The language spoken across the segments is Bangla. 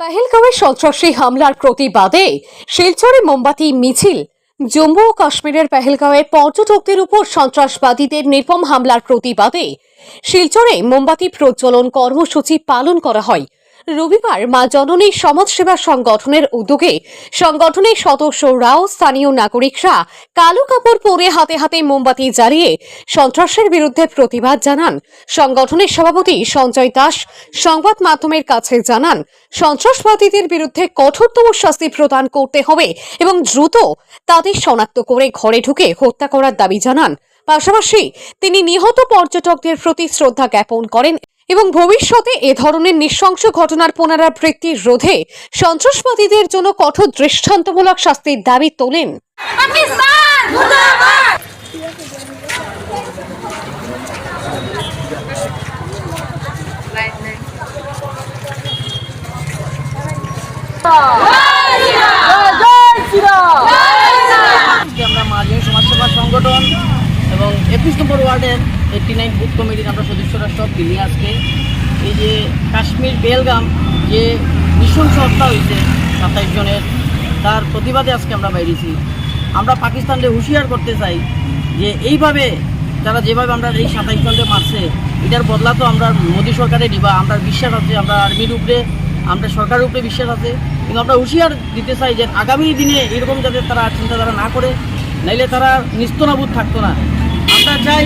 পেহেলগাঁওয়ে সন্ত্রাসী হামলার প্রতিবাদে শিলচরে মোমবাতি, মিছিল। জম্মু ও কাশ্মীরের পেহেলগাঁওয়ে পর্যটকদের উপর সন্ত্রাসবাদীদের নির্মম হামলার প্রতিবাদে শিলচরে মোমবাতি প্রজ্বলন কর্মসূচি পালন করা হয়। রবিবার মা জননী সমাজসেবা সংগঠনের উদ্যোগে সংগঠনের সদস্যরাও স্থানীয় নাগরিকরা কালো কাপড় পরে হাতে হাতে মোমবাতি জ্বালিয়ে সন্ত্রাসের বিরুদ্ধে প্রতিবাদ জানান। সংগঠনের সভাপতি সঞ্জয় দাস সংবাদ মাধ্যমের কাছে জানান, সন্ত্রাসবাদীদের বিরুদ্ধে কঠোরতম শাস্তি প্রদান করতে হবে এবং দ্রুত তাদের শনাক্ত করে ঘরে ঢুকে হত্যা করার দাবি জানান। পাশাপাশি তিনি নিহত পর্যটকদের প্রতি শ্রদ্ধা জ্ঞাপন করেন। এবং ভবিষ্যতে এ ধরনের নৃশংস ঘটনার পুনরাবৃত্তি রোধে সন্ত্রাসবাদীদের জন্য কঠোর দৃষ্টান্তমূলক শাস্তির দাবি তোলেন। পাকিস্তান আমরা মাঝির সমাজসেবা সংগঠন এবং একুশ নম্বর ওয়ার্ডের এইটটি নাইন বুথ কমিটির আমরা সদস্যরা সব মিলে আজকে এই যে কাশ্মীর বেলগাম যে নৃশংস হত্যা হয়েছে সাতাইশ জনের, তার প্রতিবাদে আজকে আমরা বাইরেছি। আমরা পাকিস্তানকে হুঁশিয়ার করতে চাই যে এইভাবে তারা যেভাবে আমরা এই সাতাইশ জনকে মারছে, এটার বদলা তো আমরা মোদী সরকারে দিবা আমরা বিশ্বাস আছে, আমরা আর্মির উপরে, আমরা সরকারের উপরে বিশ্বাস আছে। কিন্তু আমরা হুঁশিয়ার দিতে চাই যে আগামী দিনে এরকম যাতে তারা চিন্তাধারা না করে, নাইলে তারা নিস্তনাবুদ থাকতো না। আমরা চাই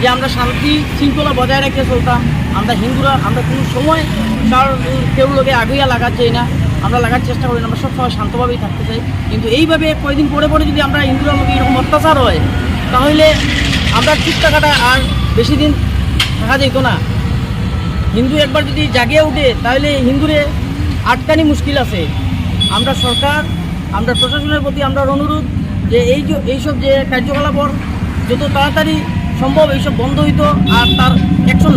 যে আমরা শান্তি শৃঙ্খলা বজায় রেখে চলতাম, আমরা হিন্দুরা, আমরা কোনো সময় কার কেউ লোকে আগুইয়া লাগার চাই না। আমরা লাগার চেষ্টা করি আমরা সবসময় শান্তভাবেই থাকতে চাই। কিন্তু এইভাবে কয়েকদিন পরে পরে যদি আমরা হিন্দুরা লোকে এরকম অত্যাচার হয়, তাহলে আমরা ঠিক থাকাটা আর বেশি দিন থাকা যেত না। হিন্দু একবার যদি জাগিয়ে উঠে, তাহলে হিন্দুরে আটকানি মুশকিল আছে। আমরা সরকার, আমরা প্রশাসনের প্রতি আমরা অনুরোধ যে এই যে এইসব যে কার্যকলাপর যত তাড়াতাড়ি সম্ভব এইসব বন্ধ হইতো আর তার অ্যাকশন